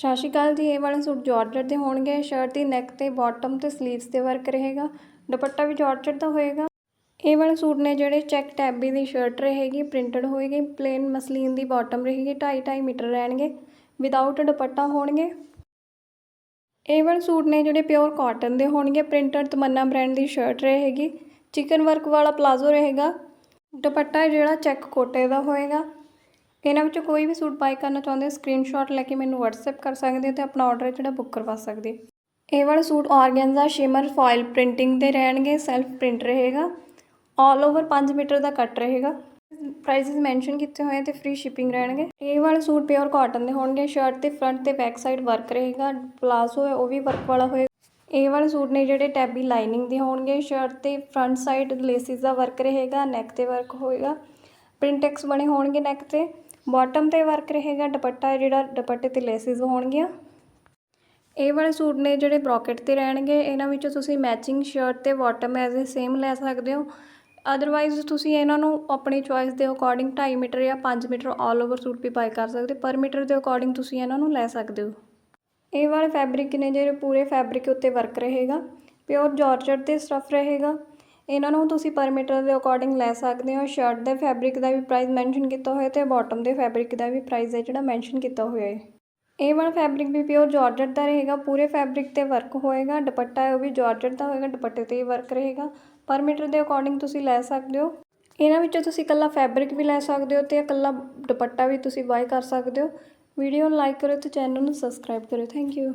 ਸਤਿ ਸ਼੍ਰੀ ਅਕਾਲ ਜੀ, ਇਹ ਵਾਲੇ ਸੂਟ ਜਾਰਜਟ ਦੇ ਹੋਣਗੇ ਸ਼ਰਟ ਦੀ ਨੈਕ ਤੇ ਬਾਟਮ ਤੇ ਸਲੀਵਸ ਤੇ ਵਰਕ ਰਹੇਗਾ, ਦੁਪੱਟਾ ਵੀ ਜਾਰਜਟ ਦਾ ਹੋਏਗਾ। ਇਹ ਵਾਲੇ ਸੂਟ ਨੇ ਜਿਹੜੇ ਚੈੱਕ ਟੈਬੀ ਦੀ ਸ਼ਰਟ ਰਹੇਗੀ ਪ੍ਰਿੰਟਡ ਹੋਏਗੀ ਪਲੇਨ ਮਸਲੀਨ ਦੀ ਬਾਟਮ ਰਹੇਗੀ 2.5 2.5 ਮੀਟਰ ਰਹਿਣਗੇ ਵਿਦਆਊਟ ਦੁਪੱਟਾ ਹੋਣਗੇ। ਇਹ ਵਾਲੇ ਸੂਟ ਨੇ ਜਿਹੜੇ ਪਿਓਰ ਕਾਟਨ ਦੇ ਹੋਣਗੇ ਪ੍ਰਿੰਟਡ ਤਮੰਨਾ ਬ੍ਰਾਂਡ ਦੀ ਸ਼ਰਟ ਰਹੇਗੀ ਚਿਕਨ ਵਰਕ ਵਾਲਾ ਪਲਾਜ਼ੋ ਰਹੇਗਾ, ਦੁਪੱਟਾ ਜਿਹੜਾ ਚੈੱਕ ਕੋਟੇ ਦਾ ਹੋਏਗਾ। ਇਹਨਾਂ ਵਿੱਚੋਂ ਕੋਈ ਵੀ ਸੂਟ ਬਾਈ ਕਰਨਾ ਚਾਹੁੰਦੇ ਹੋ ਸਕਰੀਨਸ਼ਾਟ ਲੈ ਕੇ ਮੈਨੂੰ WhatsApp ਕਰ ਸਕਦੇ ਹੋ ਤੇ ਆਪਣਾ ਆਰਡਰ ਜਿਹੜਾ ਬੁੱਕ ਕਰਵਾ ਸਕਦੇ ਹੋ। ਇਹ ਵਾਲਾ suit organza shimmer foil printing ਦੇ ਰਹਿਣਗੇ ਸੈਲਫ ਪ੍ਰਿੰਟ ਰਹੇਗਾ। ਆਲ ਓਵਰ 5 ਮੀਟਰ ਦਾ ਕੱਟ ਰਹੇਗਾ। ਪ੍ਰਾਈਸਿਸ ਮੈਂਸ਼ਨ ਕੀਤੇ ਹੋਏ ਤੇ ਫ੍ਰੀ ਸ਼ਿਪਿੰਗ ਰਹਿਣਗੇ। ਇਹ ਵਾਲੇ ਸੂਟ ਪਿਓਰ ਕਾਟਨ ਦੇ ਹੋਣਗੇ ਸ਼ਰਟ ਤੇ ਫਰੰਟ ਤੇ ਬੈਕ ਸਾਈਡ ਵਰਕ ਰਹੇਗਾ ਪਲਾਜ਼ੋ ਹੈ, ਉਹ ਵੀ ਵਰਕ ਵਾਲਾ ਹੋਏਗਾ। ਇਹ ਵਾਲੇ ਸੂਟ ਨੇ ਜਿਹੜੇ ਟੈਬੀ ਲਾਈਨਿੰਗ ਦੇ ਹੋਣਗੇ ਸ਼ਰਟ ਤੇ ਫਰੰਟ ਸਾਈਡ ਲੇਸਿਸ ਦਾ ਵਰਕ ਰਹੇਗਾ ਨੈਕ ਤੇ ਵਰਕ ਹੋਏਗਾ। ਪ੍ਰਿੰਟੈਕਸ ਬਣੇ ਹੋਣਗੇ ਨੈਕ ਤੇ। ਬਾਟਮ ਤੇ ਵਰਕ ਰਹੇਗਾ ਦੁਪੱਟਾ ਜਿਹੜਾ ਦੁਪੱਟੇ ਤੇ ਲੇਸਿਸ ਹੋਣਗੀਆਂ। ਇਹ ਵਾਲੇ ਸੂਟ ਨੇ ਜਿਹੜੇ ਬ੍ਰੋਕਟ ਤੇ ਰਹਿਣਗੇ, ਇਹਨਾਂ ਵਿੱਚੋਂ ਤੁਸੀਂ ਮੈਚਿੰਗ ਸ਼ਰਟ ਤੇ ਬਾਟਮ ਐਜ਼ ਅ ਸੇਮ ਲੈ ਸਕਦੇ ਹੋ। ਅਦਰਵਾਈਜ਼ ਤੁਸੀਂ ਇਹਨਾਂ ਨੂੰ ਆਪਣੀ ਚੋਇਸ ਦੇ ਅਕੋਰਡਿੰਗ 2.5 ਮੀਟਰ ਜਾਂ 5 ਮੀਟਰ ਆਲ ਓਵਰ ਸੂਟ ਵੀ ਬਾਈ ਕਰ ਸਕਦੇ ਪਰ ਮੀਟਰ ਦੇ ਅਕੋਰਡਿੰਗ ਤੁਸੀਂ ਇਹਨਾਂ ਨੂੰ ਲੈ ਸਕਦੇ ਹੋ। ਇਹ ਵਾਲੇ ਫੈਬਰਿਕ ਨੇ ਜਿਹੜੇ ਪੂਰੇ ਫੈਬਰਿਕ ਉੱਤੇ ਵਰਕ ਰਹੇਗਾ। ਪਿਓਰ ਜਾਰਜਟ 'ਤੇ ਸਟਫ ਰਹੇਗਾ। ਇਹਨਾਂ ਨੂੰ ਤੁਸੀਂ ਪਰ ਮੀਟਰ ਦੇ ਅਕੋਰਡਿੰਗ ਲੈ ਸਕਦੇ ਹੋ ਸ਼ਰਟ ਦੇ ਫੈਬਰਿਕ ਦਾ ਵੀ ਪ੍ਰਾਈਸ ਮੈਂਸ਼ਨ ਕੀਤਾ ਹੋਇਆ ਤੇ ਬਾਟਮ ਦੇ ਫੈਬਰਿਕ ਦਾ ਵੀ ਪ੍ਰਾਈਸ ਹੈ ਜਿਹੜਾ ਮੈਂਸ਼ਨ ਕੀਤਾ ਹੋਇਆ ਹੈ। ਇਹ ਵਾਲਾ ਫੈਬਰਿਕ ਵੀ ਪਿਓਰ ਜਾਰਜਟ ਦਾ ਰਹੇਗਾ, ਪੂਰੇ ਫੈਬਰਿਕ ਤੇ ਵਰਕ ਹੋਏਗਾ, ਦੁਪੱਟਾ ਹੈ ਉਹ ਵੀ ਜਾਰਜਟ ਦਾ ਹੋਏਗਾ, ਦੁਪੱਟੇ ਤੇ ਹੀ ਵਰਕ ਰਹੇਗਾ। ਪਰ ਮੀਟਰ ਦੇ ਅਕੋਰਡਿੰਗ ਤੁਸੀਂ ਲੈ ਸਕਦੇ ਹੋ। ਇਹਨਾਂ ਵਿੱਚੋਂ ਤੁਸੀਂ ਇਕੱਲਾ ਫੈਬਰਿਕ ਵੀ ਲੈ ਸਕਦੇ ਹੋ ਤੇ ਇਕੱਲਾ ਦੁਪੱਟਾ ਵੀ ਤੁਸੀਂ ਬਾਈ ਕਰ ਸਕਦੇ ਹੋ। ਵੀਡੀਓ ਨੂੰ ਲਾਈਕ ਕਰੋ ਤੇ ਚੈਨਲ ਨੂੰ ਸਬਸਕ੍ਰਾਈਬ ਕਰੋ ਥੈਂਕ ਯੂ